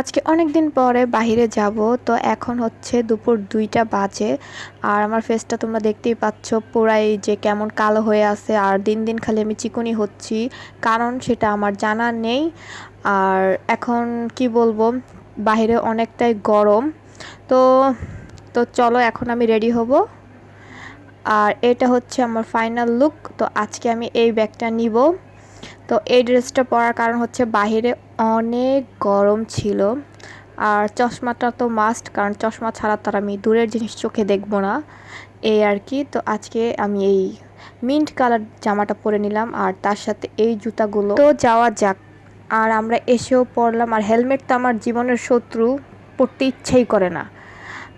আজকে অনেক দিন পরে বাইরে যাব, তো এখন হচ্ছে দুপুর দুইটা বাজে। আর আমার ফেসটা তোমরা দেখতেই পাচ্ছ, পুরাই যে কেমন কালো হয়ে আছে, আর দিন দিন খালি আমি চিকুনি হচ্ছি, কারণ সেটা আমার জানা নেই। আর এখন কি বলব বাইরে অনেকটাই গরম। তো তো চলো এখন আমি রেডি হব। আর এটা হচ্ছে আমার ফাইনাল লুক তো আজকে আমি এই ব্যাগটা নিব। তো এই ড্রেসটা পরার কারণ হচ্ছে বাহিরে অনেক গরম ছিল। আর চশমাটা তো মাস্ট কারণ চশমা ছাড়া তার আমি দূরের জিনিস চোখে দেখব না। এই আর কি। তো আজকে আমি এই মিন্ট কালার জামাটা পরে নিলাম, আর তার সাথে এই জুতাগুলো। তো যাওয়া যাক। আর আমরা এসেও পড়লাম, আর হেলমেট তো আমার জীবনের শত্রু, পড়তে ইচ্ছেই করে না।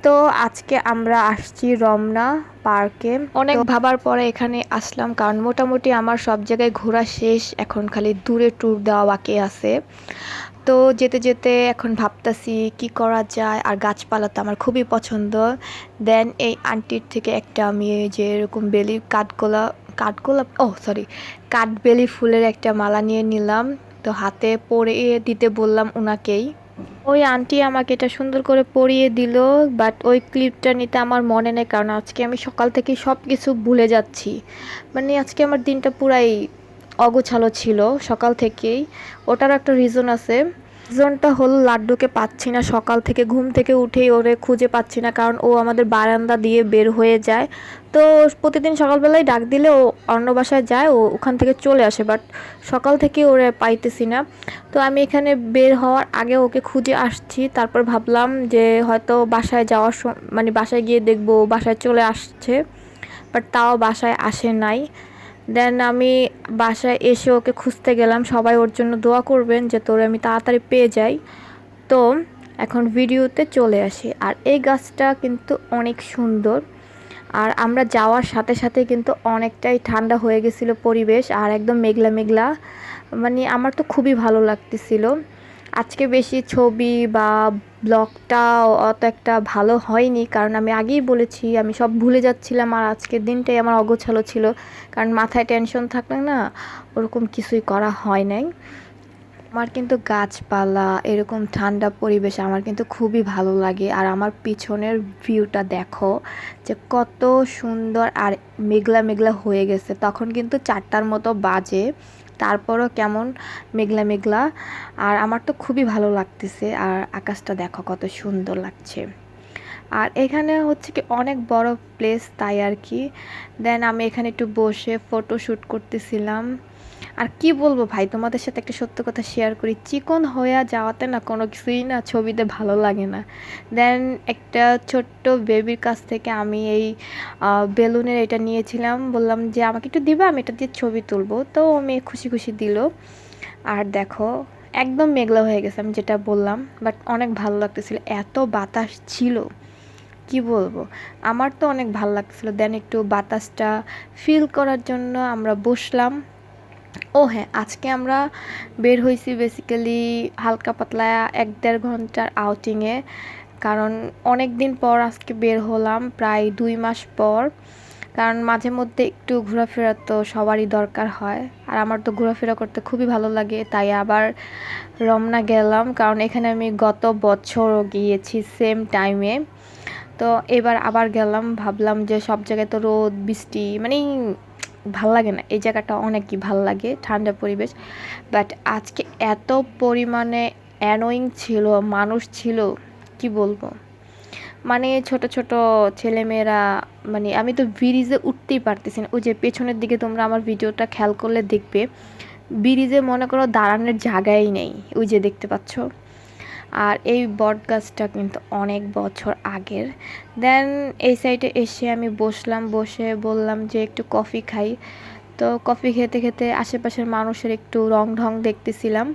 তো আজকে আমরা আসছি রমনা পার্কে। অনেক ভাবার পরে এখানে আসলাম কারণ মোটামুটি আমার সব জায়গায় ঘোরা শেষ এখন খালি দূরে ট্যুর দেওয়া বাকি আছে। তো যেতে যেতে এখন ভাবতাছি কি করা যায় আর গাছপালা তো আমার খুবই পছন্দ। দেন এই আন্টির থেকে একটা আমি যে এরকম বেলি কাঠগোলা কাঠগোলাপ ও সরি কাঠবেলি ফুলের একটা মালা নিয়ে নিলাম। তো হাতে পরে দিতে বললাম ওনাকেই ওই আন্টি আমাকে এটা সুন্দর করে পরিয়ে দিল বাট ওই ক্লিপটা নিতে আমার মনে নেই, কারণ আজকে আমি সকাল থেকে সব কিছু ভুলে যাচ্ছি। মানে আজকে আমার দিনটা পুরাই অগোছালো ছিল সকাল থেকেই। ওটার একটা রিজন আছে। রিজনটা হলো লাড্ডুকে পাচ্ছি না, সকাল থেকে ঘুম থেকে উঠেই ওরে খুঁজে পাচ্ছি না, কারণ ও আমাদের বারান্দা দিয়ে বের হয়ে যায়। তো প্রতিদিন সকালবেলায় ডাক দিলে ও অন্য বাসায় যায়, ও ওখান থেকে চলে আসে বাট সকাল থেকে ওরে পাইতেছি না। তো আমি এখানে বের হওয়ার আগে ওকে খুঁজে আসছি, তারপর ভাবলাম যে হয়তো বাসায় যাওয়ার মানে বাসায় গিয়ে দেখব বাসায় চলে আসছে বাট তাও বাসায় আসে নাই। দেন আমি বাসায় এসে ওকে খুঁজতে গেলাম। সবাই ওর জন্য দোয়া করবেন যে তোরে আমি তাড়াতাড়ি পেয়ে যাই। তো এখন ভিডিওতে চলে আসি। আর এই গাছটা কিন্তু অনেক সুন্দর। আর আমরা যাওয়ার সাথে সাথে কিন্তু অনেকটাই ঠান্ডা হয়ে গেছিল পরিবেশ আর একদম মেঘলা মেঘলা। মানে আমার তো খুবই ভালো লাগতেছিল। আজকে বেশি ছবি বা ব্লগটা অত একটা ভালো হয়নি। কারণ আমি আগেই বলেছি, আমি সব ভুলে যাচ্ছিলাম আর আজকের দিনটাই আমার অগোছালো ছিল। কারণ মাথায় টেনশন থাকলে না ওরকম কিছুই করা হয় নাই। আমার কিন্তু গাছপালা, এরকম ঠান্ডা পরিবেশ আমার কিন্তু খুবই ভালো লাগে। আর আমার পিছনের ভিউটা দেখো যে কত সুন্দর আর মেঘলা মেঘলা হয়ে গেছে। তখন কিন্তু চারটার মতো বাজে। তারপরও কেমন মেঘলা মেঘলা। আর আমার তো খুবই ভালো লাগতেছে, আর আকাশটা দেখো কত সুন্দর লাগছে। আর এখানে হচ্ছে কি অনেক বড় প্লেস তাই আর কি। দেন আমি এখানে একটু বসে ফটো শ্যুট করতেছিলাম। আর কি বলব ভাই, তোমাদের সাথে একটা সত্য কথা শেয়ার করি। চিকন হয়ে যাওয়াতে না কোনো কিছুই না ছবিতে ভালো লাগে না। দেন একটা ছোট্ট বেবির কাছ থেকে আমি এই বেলুনের এটা নিয়েছিলাম। বললাম যে, আমাকে একটু দিবা? আমি এটা দিয়ে ছবি তুলবো। তো আমি খুশি খুশি দিল। আর দেখো, একদম মেঘলা হয়ে গেছে আমি যেটা বললাম। বাট অনেক ভালো লাগতেছিল। এত বাতাস ছিল। কি বলব? আমার তো অনেক ভালো লাগছিল দেন একটু বাতাসটা ফিল করার জন্য আমরা বসলাম। ও হ্যাঁ আজকে আমরা বের হয়েছি বেসিক্যালি হালকা পাতলা এক দেড় ঘণ্টার আউটিংয়ে কারণ অনেক দিন পর আজকে বের হলাম, প্রায় দুই মাস পর। কারণ মাঝে মধ্যে একটু ঘোরাফেরা তো সবারই দরকার হয়। আর আমার তো ঘোরাফেরা করতে খুবই ভালো লাগে, তাই আবার রমনা গেলাম। কারণ এখানে আমি গত বছরও গিয়েছি সেম টাইমে তো এবার আবার গেলাম, ভাবলাম যে সব জায়গায় তো রোদ, বৃষ্টি মানে ভালো লাগে না। এই জায়গাটা অনেকই ভালো লাগে, ঠান্ডা পরিবেশ। বাট আজকে এত পরিমাণে অ্যানোয়িং ছিল, মানুষ ছিল, কি বলব? মানে ছোট ছোট ছেলেমেয়েরা মানে আমি তো ব্রিজে উঠতেই পারতেছি না। ওই যে পেছনের দিকে তোমরা আমার ভিডিওটা খেয়াল করলে দেখবে ব্রিজে মনে করো দাঁড়ানোর জায়গাই নেই। ওই যে দেখতে পাচ্ছ? আর এই বট গাছটা কিন্তু অনেক বছর আগের। দেন এই সাইডে এসে আমি বসলাম বসে বললাম যে একটু কফি খাই। তো কফি খেতে খেতে আশেপাশের মানুষের একটু রং ঢং দেখতেছিলাম।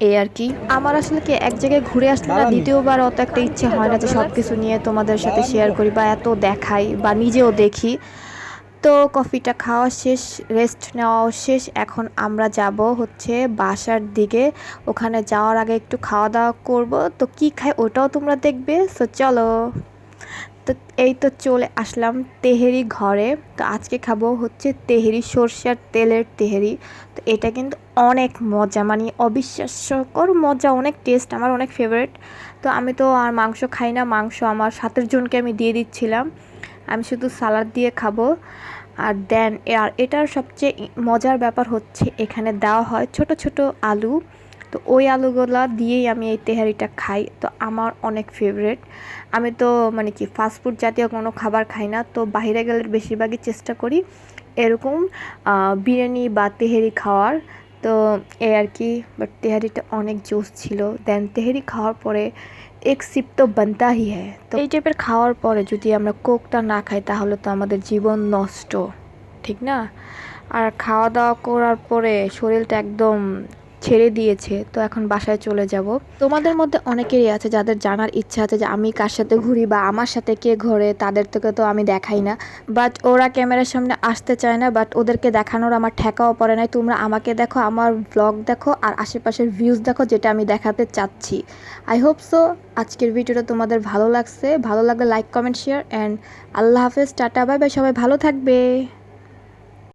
এই আর কি। আমার আসলে কি এক জায়গায় ঘুরে আসলে না দ্বিতীয়বার অত একটা ইচ্ছে হয় না যে সব কিছু নিয়ে তোমাদের সাথে শেয়ার করি বা এত দেখাই বা নিজেও দেখি। তো কফিটা খাওয়া শেষ রেস্ট নেওয়াও শেষ। এখন আমরা যাব হচ্ছে বাসার দিকে। ওখানে যাওয়ার আগে একটু খাওয়া দাওয়া করব। তো কি খাই ওটাও তোমরা দেখবে। সো চলো। তো এই তো চলে আসলাম তেহেরি ঘরে। তো আজকে খাব হচ্ছে তেহেরি, সর্ষের তেলের তেহেরি। তো এটা কিন্তু অনেক মজা মানে অবিশ্বাস্যকর মজা, অনেক টেস্ট আমার অনেক ফেভারিট তো আমি তো আর মাংস খাই না। মাংস আমার সাতের জনকে আমি দিয়ে দিচ্ছিলাম। আমি শুধু সালাদ দিয়ে খাব। আর দেন, আর এটার সবচেয়ে মজার ব্যাপার হচ্ছে এখানে দেওয়া হয় ছোট ছোট আলু। তো ওই আলুগুলা দিয়েই আমি এই তেহারিটা খাই। তো আমার অনেক ফেভারেট আমি তো মানে কি ফাস্টফুড জাতীয় কোনো খাবার খাই না। তো বাইরে গেলে বেশিরভাগই চেষ্টা করি এরকম বিরিয়ানি বা তেহারি খাওয়ার। তো এ আর কি বাট তেহারিটা অনেক জোস ছিল। দেন তেহারি খাওয়ার পরে এক সিপ তো বানতা হি হ্যায়। তো এই টাইপের খাওয়ার পরে যদি আমরা কোকটা না খাই, তাহলে তো আমাদের জীবন নষ্ট, ঠিক না? আর খাওয়া দাওয়া করার পরে শরীরটা একদম ছেড়ে দিয়েছে, তো এখন বাসায় চলে যাব। তোমাদের মধ্যে অনেকেরই আছে যাদের জানার ইচ্ছা আছে যে আমি কার সাথে ঘুরি বা আমার সাথে কে ঘোরে, তাদের থেকে তো আমি দেখাই না। বাট ওরা ক্যামেরার সামনে আসতে চায় না বাট ওদেরকে দেখানোর আমার ঠেকাও পড়ে নাই। তোমরা আমাকে দেখো, আমার ব্লগ দেখো আর আশেপাশের ভিউজ দেখো যেটা আমি দেখাতে চাচ্ছি। আই হোপ সো আজকের ভিডিওটা তোমাদের ভালো লাগছে। ভালো লাগলে লাইক কমেন্ট শেয়ার অ্যান্ড আল্লাহ হাফেজ, টাটা বাই বাই সবাই ভালো থাকবে।